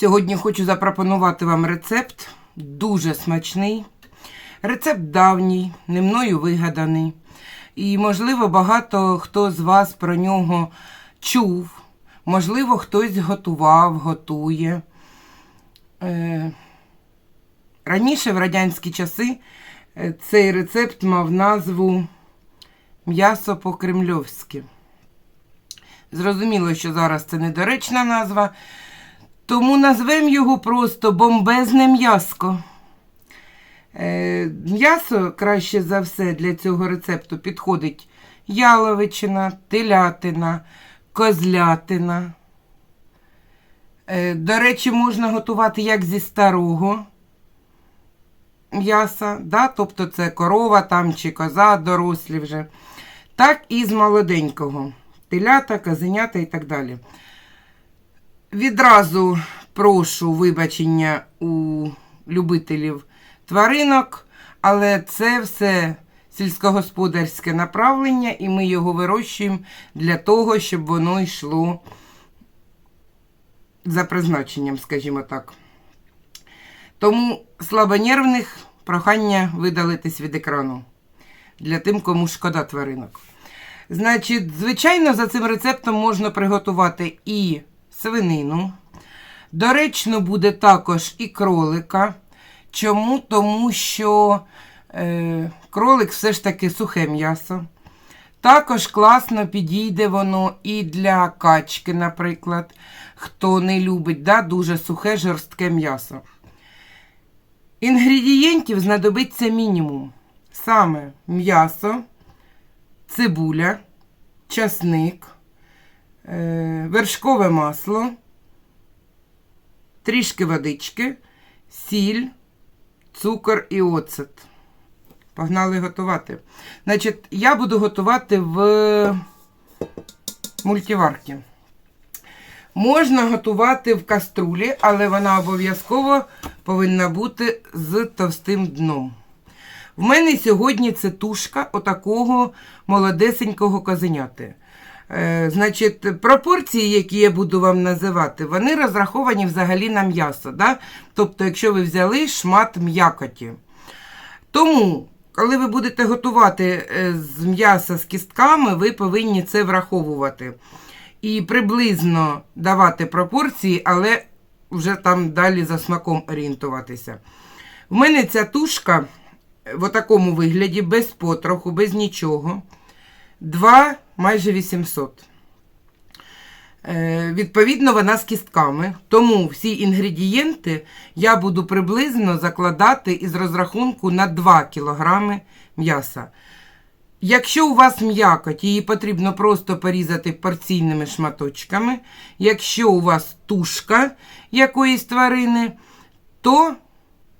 Сьогодні хочу запропонувати вам рецепт дуже смачний. Рецепт давній, не мною вигаданий. І, можливо, багато хто з вас про нього чув. Можливо, хтось готував, готує. Е, Раніше, в радянські часи, е, цей рецепт мав назву м'ясо по-кремльовськи. Зрозуміло, що зараз це недоречна назва, тому назвемо його просто бомбезне м'яско. Е, М'ясо краще за все для цього рецепту підходить яловичина, телятина, козлятина. Е, До речі, можна готувати як зі старого м'яса, да? тобто це корова там чи коза дорослі вже, так і з молоденького. Телята, козенята і так далі. Відразу прошу вибачення у любителів тваринок, але це все сільськогосподарське направлення, і ми його вирощуємо для того, щоб воно йшло за призначенням, скажімо так. Тому слабонервних прохання видалитись від екрану для тим, кому шкода тваринок. Значить, звичайно, за цим рецептом можна приготувати і свинину. Доречно буде також і кролика. Чому? Тому що е, кролик все ж таки сухе м'ясо. Також класно підійде воно і для качки, наприклад, хто не любить да, дуже сухе жорстке м'ясо. Інгредієнтів знадобиться мінімум. Саме м'ясо, цибуля, часник, вершкове масло, трішки водички, сіль, цукор і оцет. Погнали готувати. Значить, я буду готувати в мультиварці. Можна готувати в каструлі, але вона обов'язково повинна бути з товстим дном. В мене сьогодні це тушка отакого молодесенького козеняти. Е, значить, пропорції, які я буду вам називати, вони розраховані взагалі на м'ясо. Да? Тобто, якщо ви взяли шмат м'якоті. Тому, коли ви будете готувати е, з м'яса з кістками, ви повинні це враховувати. І приблизно давати пропорції, але вже там далі за смаком орієнтуватися. В мене ця тушка в такому вигляді, без потроху, без нічого. 2 майже 800. Е, відповідно, вона з кістками. Тому всі інгредієнти я буду приблизно закладати із розрахунку на 2 кг м'яса. Якщо у вас м'якоть, її потрібно просто порізати порційними шматочками. Якщо у вас тушка якоїсь тварини, то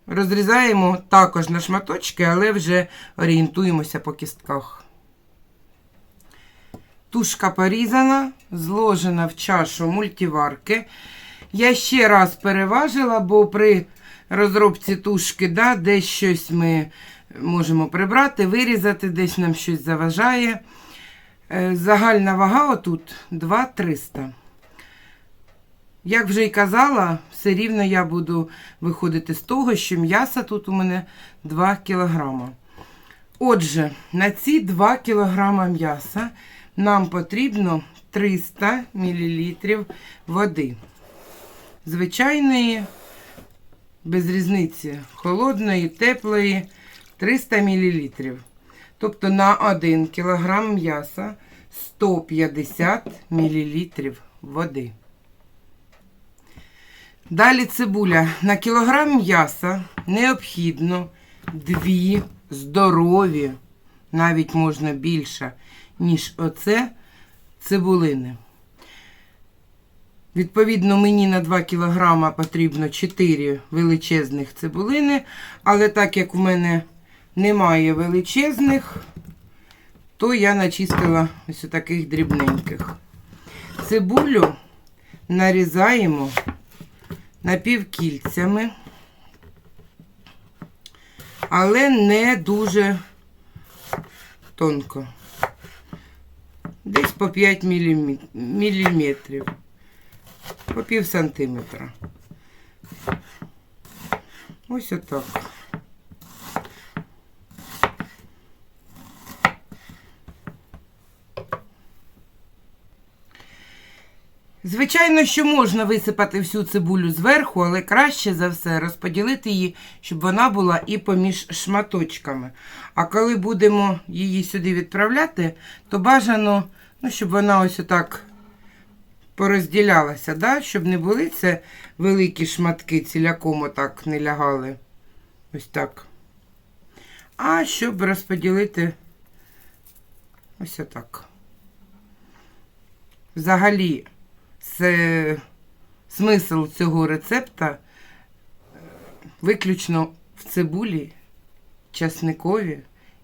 розрізаємо також на шматочки, але вже орієнтуємося по кістках. Тушка порізана, зложена в чашу мультиварки. Я ще раз переважила, бо при розробці тушки да, десь щось ми можемо прибрати, вирізати, десь нам щось заважає. Е, Загальна вага отут 2,300. Як вже й казала, все рівно я буду виходити з того, що м'яса тут у мене 2 кг. Отже, на ці 2 кг м'яса нам потрібно 300 мл води. Звичайної, без різниці, холодної, теплої 300 мл. Тобто на 1 кг м'яса 150 мл води. Далі цибуля. На кілограм м'яса необхідно дві здорові, навіть можна більше, ніж оце цибулини. Відповідно, мені на 2 кг потрібно 4 величезних цибулини, але так як в мене немає величезних, то я начистила ось таких дрібненьких. Цибулю нарізаємо напівкільцями, але не дуже тонко десь по 5 міліметрів, по пів сантиметра. Ось отак. Звичайно, що можна висипати всю цибулю зверху, але краще за все розподілити її, щоб вона була і поміж шматочками. А коли будемо її сюди відправляти, то бажано, ну, щоб вона ось отак порозділялася, да? щоб не були це великі шматки, ціляком отак не лягали. Ось так. А щоб розподілити ось отак. Взагалі, це смисл цього рецепта е, виключно в цибулі, часникові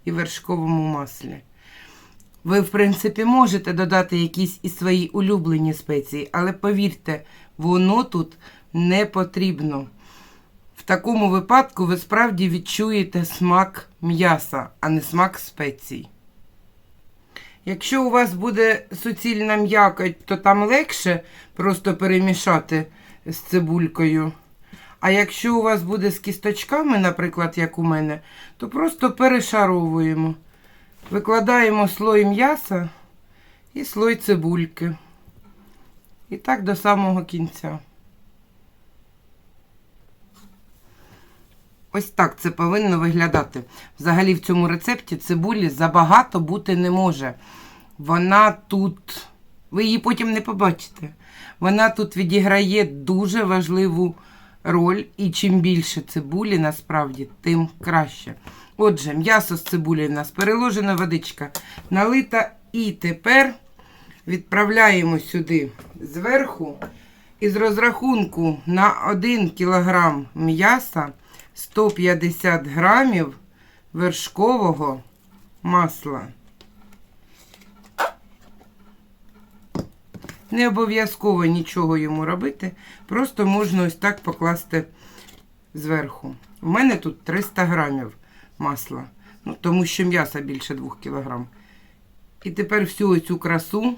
і вершковому маслі. Ви, в принципі, можете додати якісь і свої улюблені спеції, але повірте, воно тут не потрібно. В такому випадку ви справді відчуєте смак м'яса, а не смак спецій. Якщо у вас буде суцільна м'якоть, то там легше просто перемішати з цибулькою. А якщо у вас буде з кісточками, наприклад, як у мене, то просто перешаровуємо. Викладаємо слой м'яса і слой цибульки. І так до самого кінця. Ось так це повинно виглядати. Взагалі в цьому рецепті цибулі забагато бути не може. Вона тут, ви її потім не побачите. Вона тут відіграє дуже важливу роль, і чим більше цибулі, насправді, тим краще. Отже, м'ясо з цибулі в нас переложена водичка, налита, і тепер відправляємо сюди зверху. Із розрахунку на 1 кг м'яса 150 грамів вершкового масла. Не обов'язково нічого йому робити, просто можна ось так покласти зверху. У мене тут 300 грамів масла, ну, тому що м'яса більше 2 кг. І тепер всю цю красу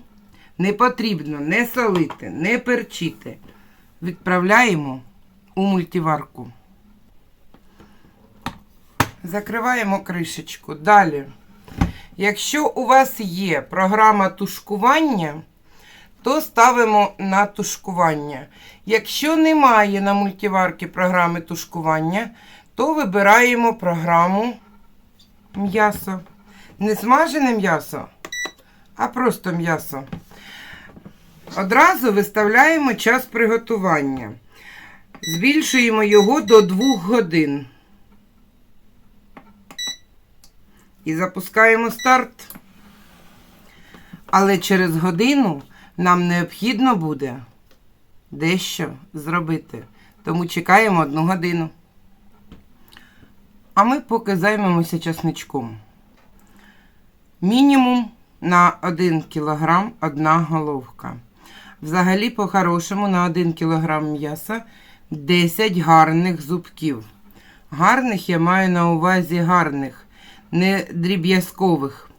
не потрібно не солити, не перчити. Відправляємо у мультиварку. Закриваємо кришечку. Далі. Якщо у вас є програма тушкування, то ставимо на тушкування. Якщо немає на мультиварці програми тушкування, то вибираємо програму м'ясо. Не смажене м'ясо, а просто м'ясо. Одразу виставляємо час приготування. Збільшуємо його до 2 годин. І запускаємо старт. Але через годину нам необхідно буде дещо зробити. Тому чекаємо одну годину. А ми поки займемося часничком. Мінімум на 1 кг одна головка. Взагалі, по-хорошому, на 1 кг м'яса 10 гарних зубків. Гарних я маю на увазі гарних, не дріб'язкових,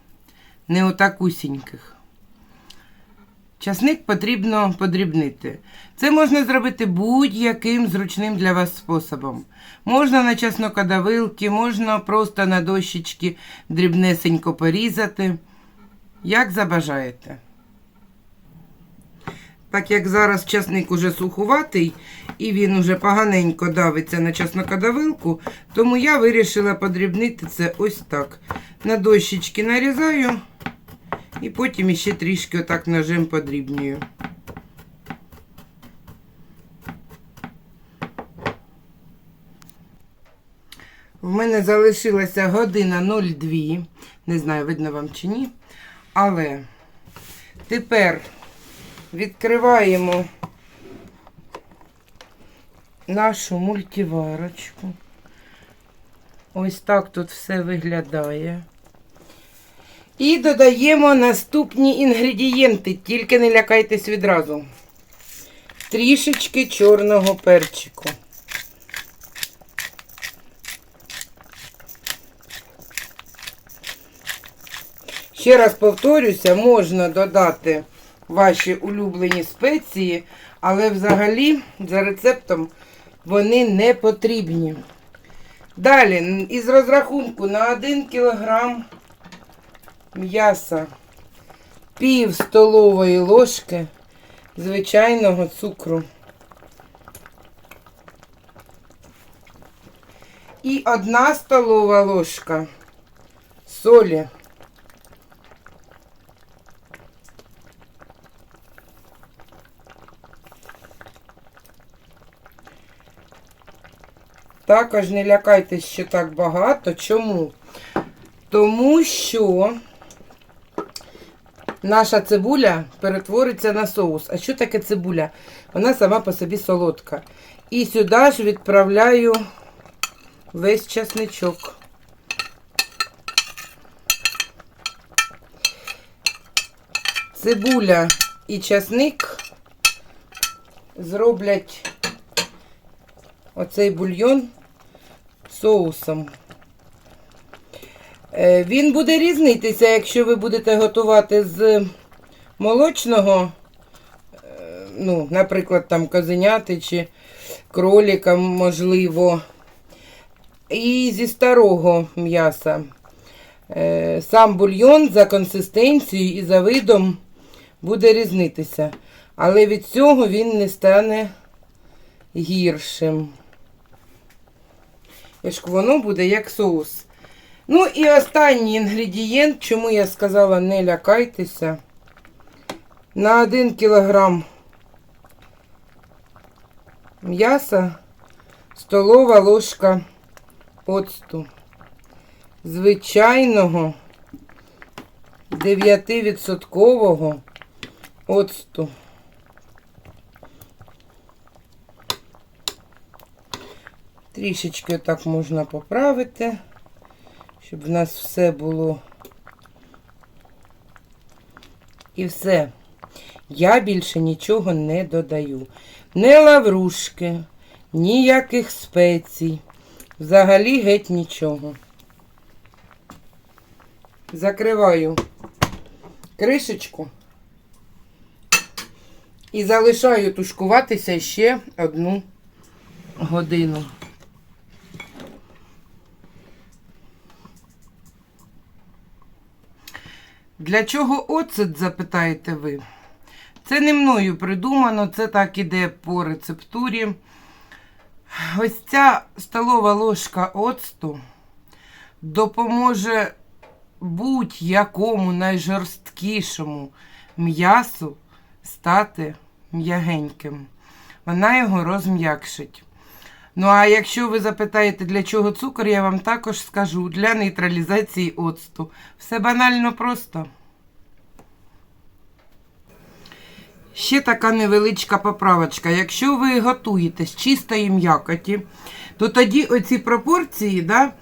не отакусіньких. Часник потрібно подрібнити. Це можна зробити будь-яким зручним для вас способом. Можна на чеснокодавилки, можна просто на дощечки дрібнесенько порізати. Як забажаєте. Так як зараз часник уже сухуватий і він уже поганенько давиться на чеснокодавилку, тому я вирішила подрібнити це ось так. На дощечки нарізаю і потім іще трішки отак ножем подрібнюю. В мене залишилася година 02. Не знаю, видно вам чи ні. Але тепер відкриваємо нашу мультиварочку. Ось так тут все виглядає. І додаємо наступні інгредієнти, тільки не лякайтесь відразу. Трішечки чорного перчику. Ще раз повторюся, можна додати ваші улюблені спеції, але взагалі за рецептом вони не потрібні. Далі, із розрахунку на 1 кілограм м'яса пів столової ложки звичайного цукру. І одна столова ложка солі. Також не лякайтесь, що так багато. Чому? Тому що наша цибуля перетвориться на соус. А що таке цибуля? Вона сама по собі солодка. І сюди ж відправляю весь часничок. Цибуля і часник зроблять оцей бульйон соусом. Е, Він буде різнитися, якщо ви будете готувати з молочного, е, ну, наприклад, там козеняти чи кроліка, можливо, і зі старого м'яса. Е, Сам бульйон за консистенцією і за видом буде різнитися. Але від цього він не стане гіршим. Тож воно буде як соус. Ну і останній інгредієнт, чому я сказала не лякайтеся. На 1 кілограм м'яса столова ложка оцту. Звичайного 9% оцту. Трішечки так можна поправити, щоб в нас все було. І все. Я більше нічого не додаю. Не лаврушки, ніяких спецій. Взагалі геть нічого. Закриваю кришечку і залишаю тушкуватися ще одну годину. Для чого оцет, запитаєте ви? Це не мною придумано, це так іде по рецептурі. Ось ця столова ложка оцту допоможе будь-якому найжорсткішому м'ясу стати м'ягеньким. Вона його розм'якшить. Ну, а якщо ви запитаєте, для чого цукор, я вам також скажу для нейтралізації оцту. Все банально просто. Ще така невеличка поправочка. Якщо ви готуєте з чистої м'якоті, то тоді оці пропорції, да,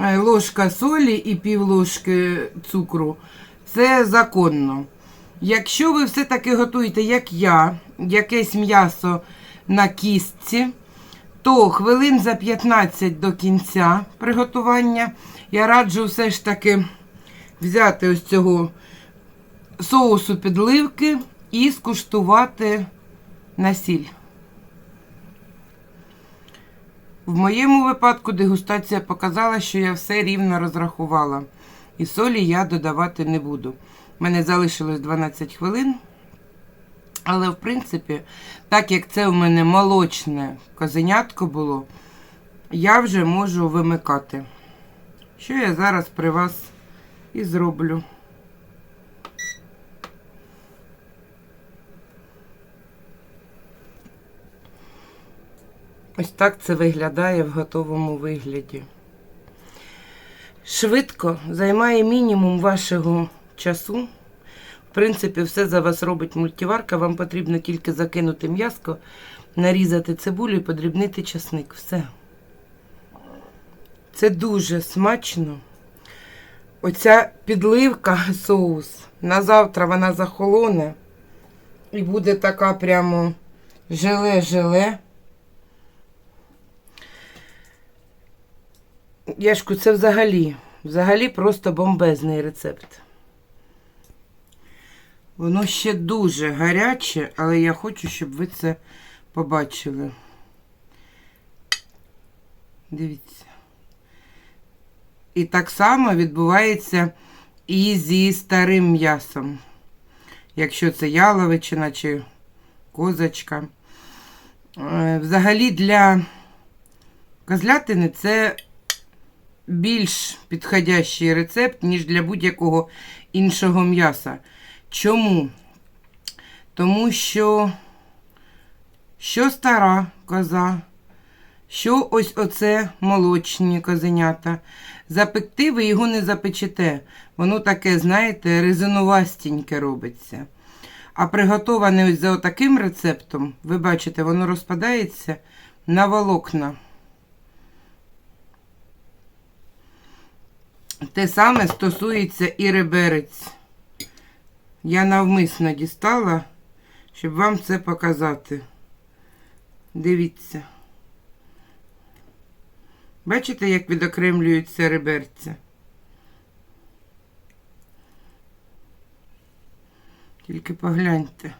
е, ложка солі і пів ложки цукру, це законно. Якщо ви все-таки готуєте, як я, якесь м'ясо на кістці, то хвилин за 15 до кінця приготування я раджу все ж таки взяти ось цього соусу підливки і скуштувати на сіль. В моєму випадку дегустація показала, що я все рівно розрахувала. І солі я додавати не буду. У мене залишилось 12 хвилин. Але, в принципі, так як це у мене молочне козенятко було, я вже можу вимикати. Що я зараз при вас і зроблю. Ось так це виглядає в готовому вигляді. Швидко займає мінімум вашого часу. В принципі, все за вас робить мультиварка. Вам потрібно тільки закинути м'яско, нарізати цибулю і подрібнити часник. Все. Це дуже смачно. Оця підливка соус. На завтра вона захолоне. І буде така прямо желе-желе. Яшку, це взагалі, взагалі просто бомбезний рецепт. Воно ще дуже гаряче, але я хочу, щоб ви це побачили. Дивіться. І так само відбувається і зі старим м'ясом. Якщо це яловичина чи козочка. Е, Взагалі для козлятини це більш підходящий рецепт, ніж для будь-якого іншого м'яса. Чому? Тому що, що стара коза, що ось оце молочні козенята. Запекти ви його не запечете. Воно таке, знаєте, резинувастеньке робиться. А приготоване ось за отаким рецептом, ви бачите, воно розпадається на волокна. Те саме стосується і реберець. Я навмисно дістала, щоб вам це показати. Дивіться. Бачите, як відокремлюються реберця? Тільки погляньте.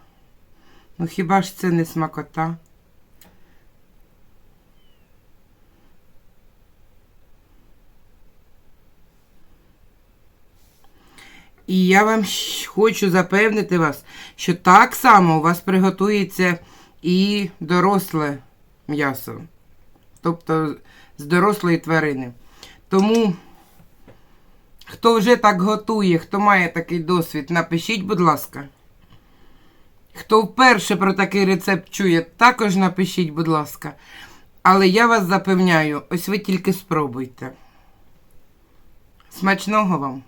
Ну хіба ж це не смакота? І я вам хочу запевнити вас, що так само у вас приготується і доросле м'ясо. Тобто з дорослої тварини. Тому, хто вже так готує, хто має такий досвід, напишіть, будь ласка. Хто вперше про такий рецепт чує, також напишіть, будь ласка. Але я вас запевняю, ось ви тільки спробуйте. Смачного вам!